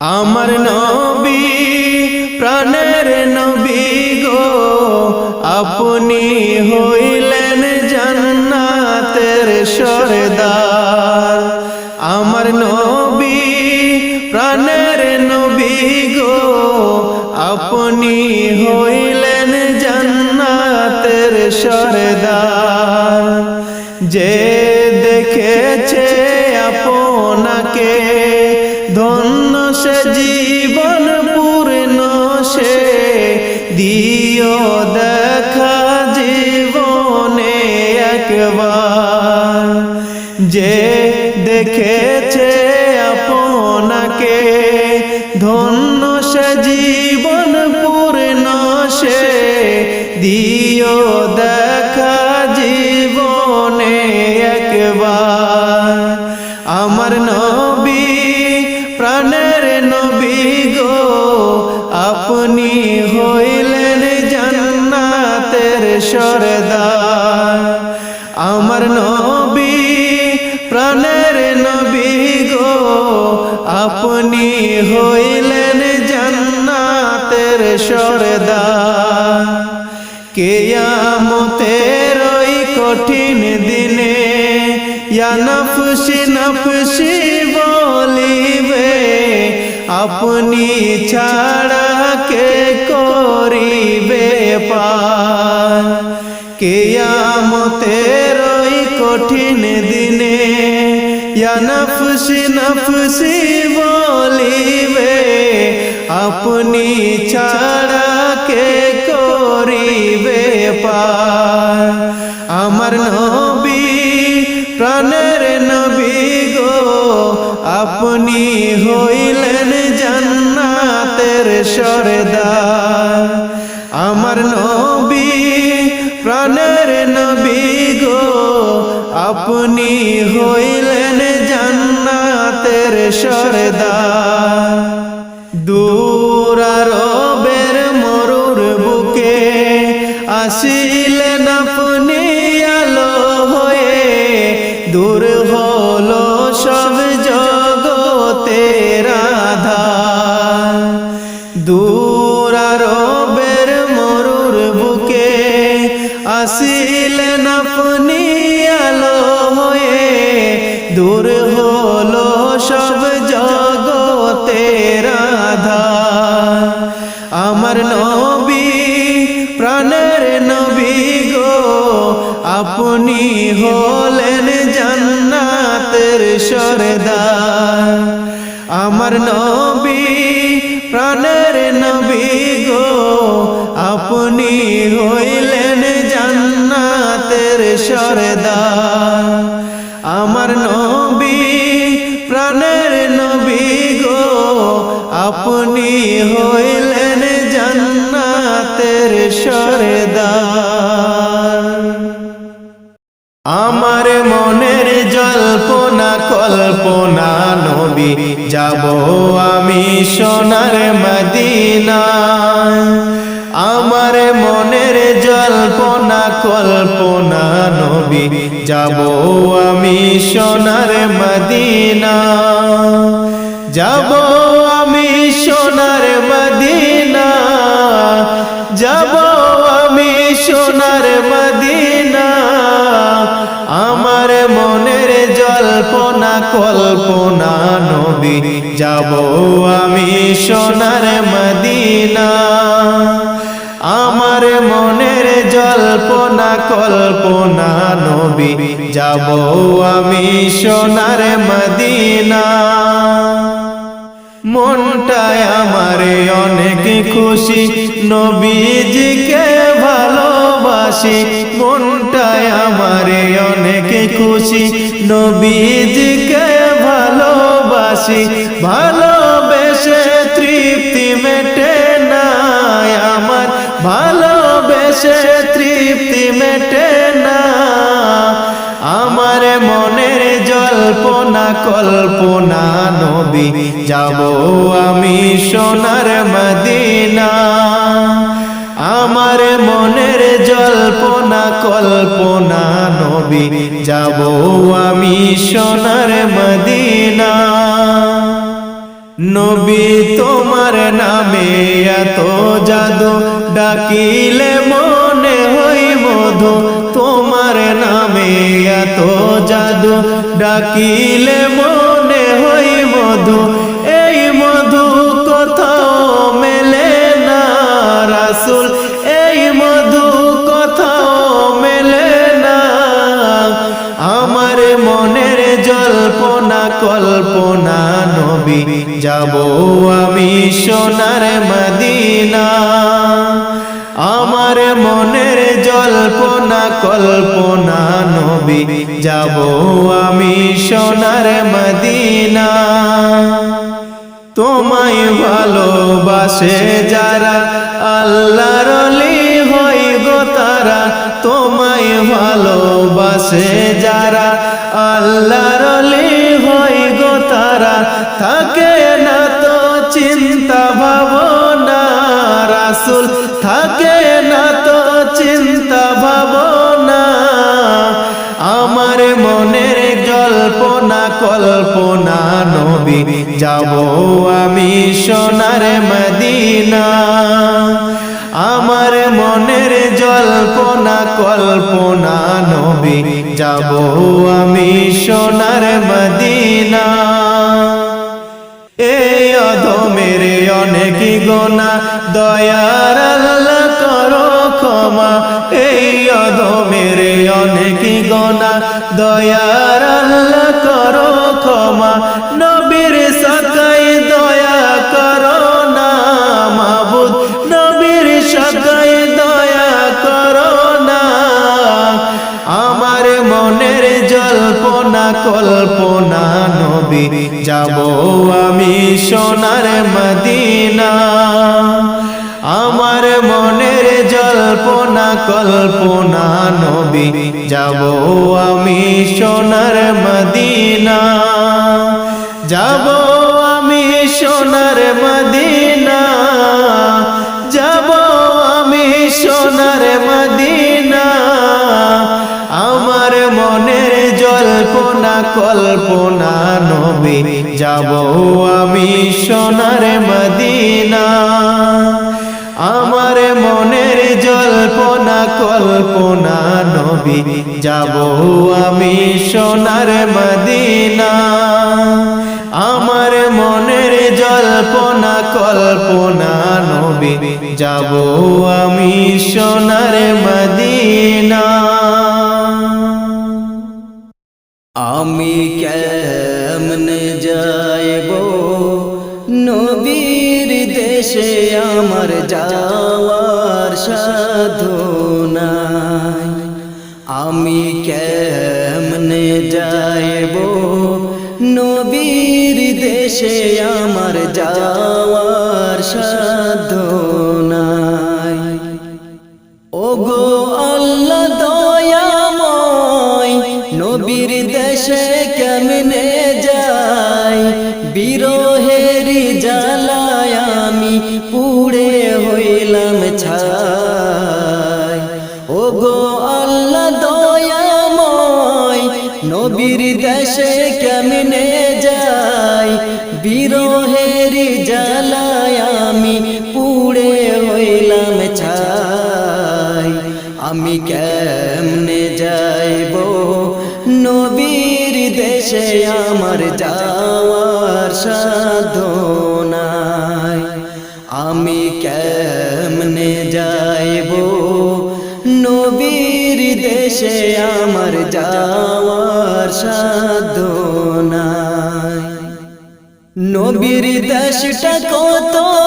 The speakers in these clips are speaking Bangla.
আমার নবী প্রাণের নবী গো আপনি হইলেন জান্নাতের সরদার। আমার নবী প্রাণের নবী গো আপনি হইলেন জান্নাতের সরদার। যে দেখেছে আপনাকে সে জীবন পূর্ণ সে দিও দেখা জীবনে একবার। যে দেখেছে আপনি হইলেন জান্নাতের সরদার। আমার নবী, প্রাণের নবী গো, আপনি হইলেন জান্নাতের সরদার। কেয়ামতের ওই কঠিন দিনে নফসি নফসি বলিবে, আপনি ছাড়া কে করিবে পার। কেয়ামতের ওই কঠিন দিনে নফসি নফসি বলিবে, আপনি ছাড়া কে করিবে পার? আমার নবী, প্রাণের নবী গো, আপনি হইলেন জান্নাতের সরদার। আমার নবী, প্রাণের নবী গো, আপনি হইলেন জান্নাতের সরদার। দূরারবের মরুর বুকে আসিলেন আপনি আলো হয়ে। দূর দূর হলো সব জগতের আধার আমার নবী, প্রাণের নবী গো, আপনি হলেন জান্নাতের সরদার। আমার নবী, প্রাণের নবী গো, আপনি হইলেন জান্নাতের সরদার। আমার নবী, প্রাণের নবী গো, আপনি হইলেন জান্নাতের সরদার। আমার মনের জল্পনা, কল্পনা নবী, যাব আমি সোনার মদিনা মনের জল্পনা, কল্পনা নবী। যাব আমি সোনার মদিনা। যাব আমি সোনার মদিনা। যাব আমি সোনার মদিনা। আমার মনের জল্পনা, কল্পনা নবী। যাব আমি সোনার মদিনা। আমার মনের জল্পনা, কল্পনা নবী, যাব আমি সোনার মদিনা। মনটায় আমার অনেক খুশি, নবীজিকে ভালোবাসি। মনটায় আমার অনেক খুশি, নবীজিকে ভালোবাসি। ভালোবেসে তৃপ্তি মেটে ভালোবেসে তৃপ্তি মেটে না। আমার মনের জল্পনা, কল্পনা, নবী, যাব আমি সোনার মদিনা। আমার মনের জল্পনা, কল্পনা, নবী, যাব আমি সোনার মদিনা। নবী তোমার নামে এত জাদু ডাকিলে মনে হই মধু। তোমার নামে এত জাদু ডাকিলে মনে হই মধু। এই মধু কোথাও মেলে না রাসুল। যাব আমি সোনার মদিনা। আমার মনের জল্পনা, কল্পনা নবী, যাব আমি সোনার মদিনা। তোমায় ভালোবাসে যারা, আল্লাহর হই গো তারা। তোমায় ভালোবাসে যারা, আল্লাহর তারা থাকে না তো চিন্তা ভাবনা রাসুল থাকে না তো চিন্তা ভাবনা। আমার মনের জল্পনা কল্পনা নবী, যাব আমি সোনার মদিনা। আমার মনের জল্পনা কল্পনা নবী, যাব আমি সোনার মদিনা। গোনা দয়ার আল্লাহ করো ক্ষমা। এই অধমের অনেক গোনা দয়ার আল্লাহ করো ক্ষমা। নবীর সকাই দয়া করো না মাবুদ নবীর সকাই দয়া করো না আমার মনের জল্পনা, কল্পনা নবী, যাব আমি সোনার মদিনা। আমার মনের জল্পনা, কল্পনা নবী, যাব আমি সোনার মদিনা। যাব আমি সোনার মদিনা। যাব আমি সোনার মদিনা। জল্পনা কল্পনা নবী, যাব আমি সোনার মদিনা। আমার মনের জল্পনা, কল্পনা নবী, যাব আমি সোনার মদিনা। আমার মনের জল্পনা, কল্পনা নবী, যাব আমি সোনার মদিনা। আমি কেমনে যাইব? নবীর দেশে আমার যাওয়ার সাধনাই আমি কেমনে যাইব? নবীর দেশে আমার যাওয়ার সাধনাই আমি কেমনে যাইব? নবীর দেশে আমার যাওয়ার সাধনাই আমি কেমনে যাইব? নবীর দেশে আমার যাওয়ার সাধনাই নবীর দেশটা কত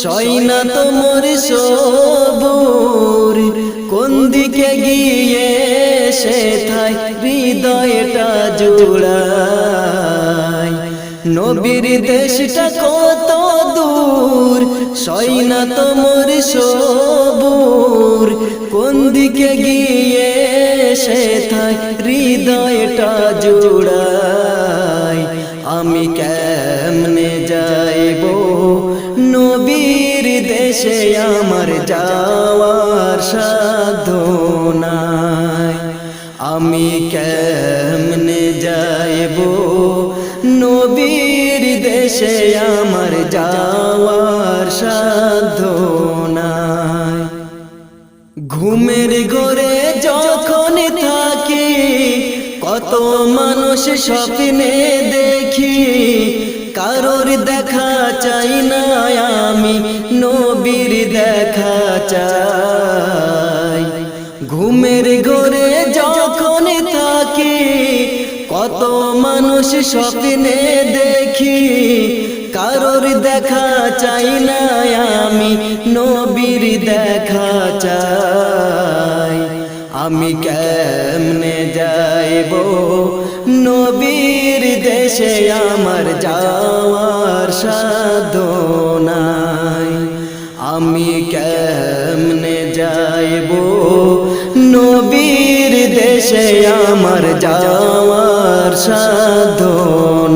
সৈনা তোমার সবুর। কোন দিকে গিয়ে সে থাই, হৃদয়টা জোড়ায় নবীর দেশটা কত দূর সৈনা তোমার সবুর। কোন দিকে গিয়ে সে থাই, হৃদয়টা জোড়ায় আমি কেমনে দেশে আমার যাওয়ার সাধনাই আমি কেমনে যাইব? নবীর দেশে আমার যাওয়ার সাধ্য ঘুমের ঘরে যখন থাকি, কত মানুষ স্বপ্নে দেখি, কারোর দেখা চাই না আমি নবীর দেখা চাই। ঘুমের ঘরে যখন থাকি, কত মানুষ স্বপ্নে দেখি, কারোর দেখা চাই না আমি, নবীর দেখা চাই। আমি কেমনে যাইব? নবীর দেশে আমার যাওয়ার সাধ্য নাই আমি কেমনে যাইব? নবীর দেশে আমার যাওয়ার সাধ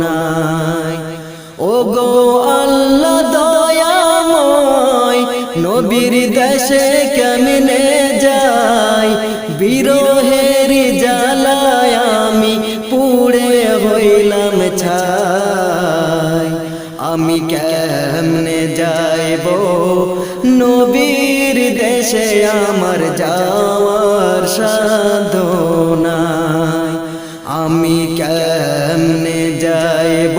নাই। ও গো আল্লাহ দয়াময়, নবীর দেশে কেমনে যাই? বিরোহের জ্বালায় আমি পুড়ে হইলাম ছাই। আমি কেমনে আমার যাওয়ার সাধ্য নাই আমি কেমনে যাইব?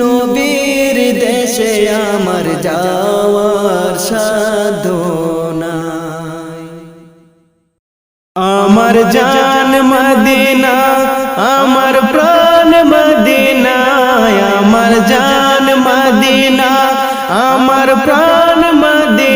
নবীর দেশে আমার যাওয়ার সাধ্য নাই আমার জান মদিনা, আমার প্রাণ মদিনা আমার জান মদিনা, আমার প্রাণ মদিনা।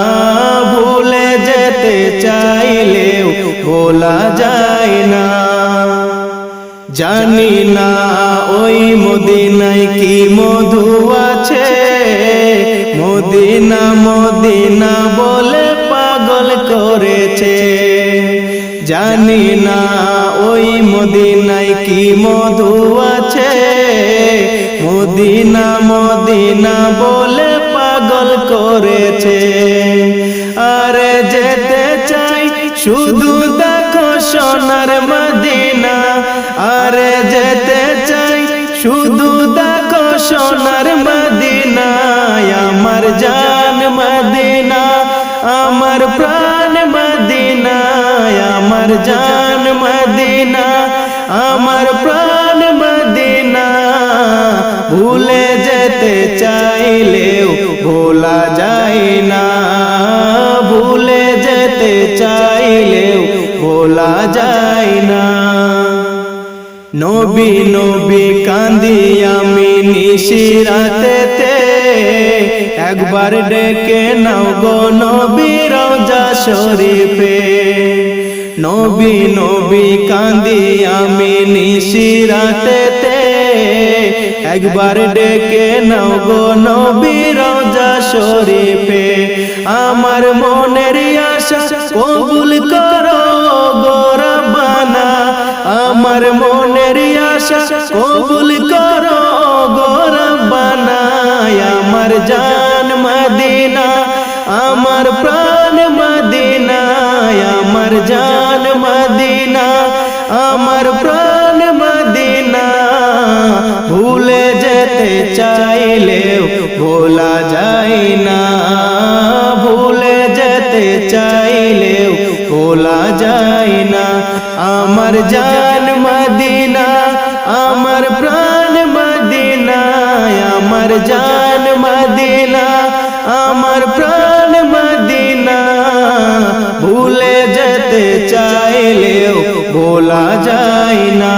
যেতে চাইলেও ভোলা যায় না। জানি না ওই মদিনায় কি মধু আছে। মদিনা মদিনা বলে পাগল করেছে। জানি না ওই মদিনায় কি মধু আছে। মদিনা মদিনা বলে পাগল করেছে। শুধু দেখো সোনার মদিনা, আরে যেতে চাই। শুধু দেখো সোনার মদিনা, আমার জান মদিনা, আমার প্রাণ মদিনা, আমার জান মদিনা, আমার প্রাণ মদিনা। ভুলে যেতে চাইলেও ভোলা যায় না। চাইলেও ভোলা যায় না। নবী নবী কান্দি আমি নিশিরাতে একবার ডেকে নাও গো নবী রওজা শরীফে। নবী নবী কান্দি আমি নিশিরাতে একবার ডেকে নাও গো নবী রওজা শরীফে। আমার মনের আশা কবুল করো গো রব্বানা। আমার মনের আশা কবুল করো গো রব্বানা। আমার জান মদিনা, আমার প্রাণ মদিনা। আমার জান মদিনা, আমার প্রাণ জান মদিনা আমার প্রাণ মদিনা ভুলে যেতে চাইলেও ভোলা যায় না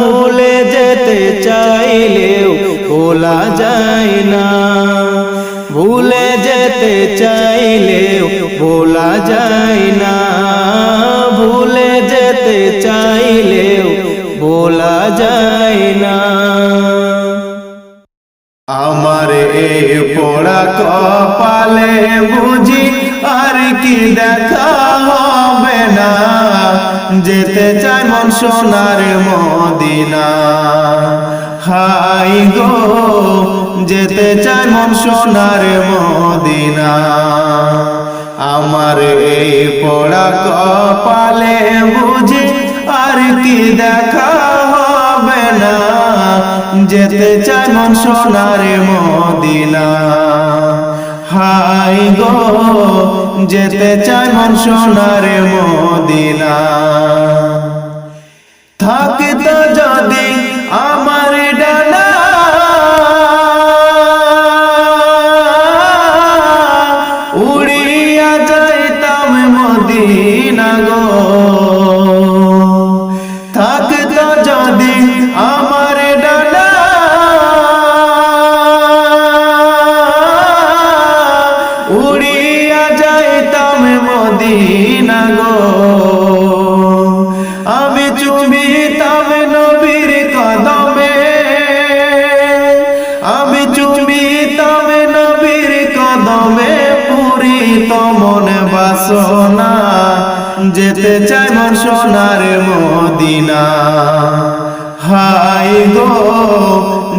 ভুলে যেতে চাইলেও ভোলা যায় না ভুলে যেতে চাইলেও ভোলা যায় না ভুলে যেতে চাইলেও ভোলা যায় না আমার এই পোড়া কপালে বুঝি আর কি দেখা হবে না। যেতে চাই মন সোনার মদিনা। হাই গো, যেতে চাই মন সোনার মদিনা। আমার এই পোড়া কপালে বুঝি আর কি দেখা হবে না। যেতে চাই মন সোনার মদিনা। হাই গো যেতে চায় মন সোনার মদিনা। থাকিত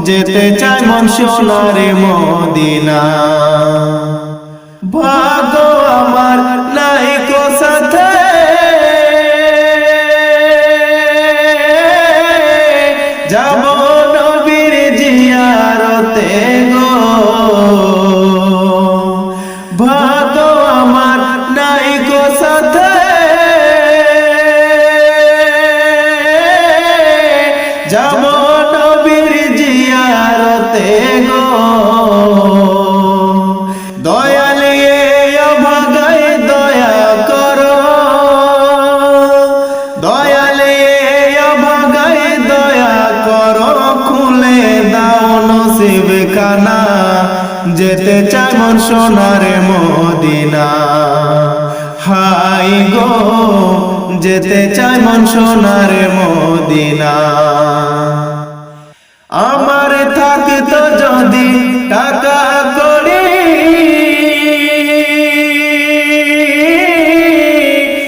যেতে চাই মন সোনারে মদিনা। ভাগ আমার সোনার মদিনা। হাই গো, যেতে চাই মন সোনার মদিনা। আমার থাকতো যদি টাকা করি।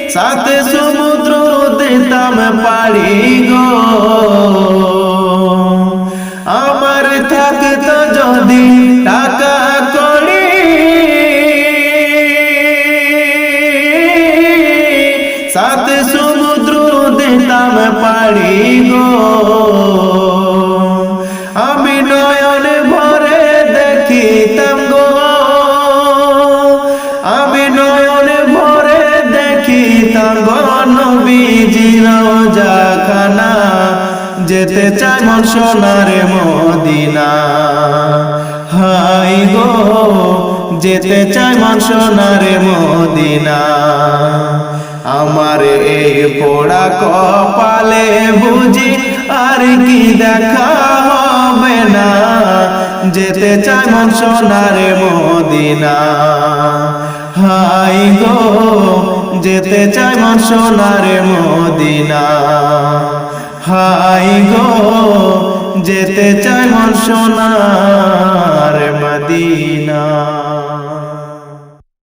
সাথে সমুদ্র দিতাম পারি গো। চাই মন সোনার মদিনা। হাই গো, যেতে চাই মন সোনার মদিনা। আমার এই পোড়া কপালে বুঝি আর কি দেখা হবে না। যেতে চাই মন সোনার মদিনা। হাই গো, যেতে চাই মন সোনার মদিনা। হাই গো যেতে চাই মন সোনার মদিনা।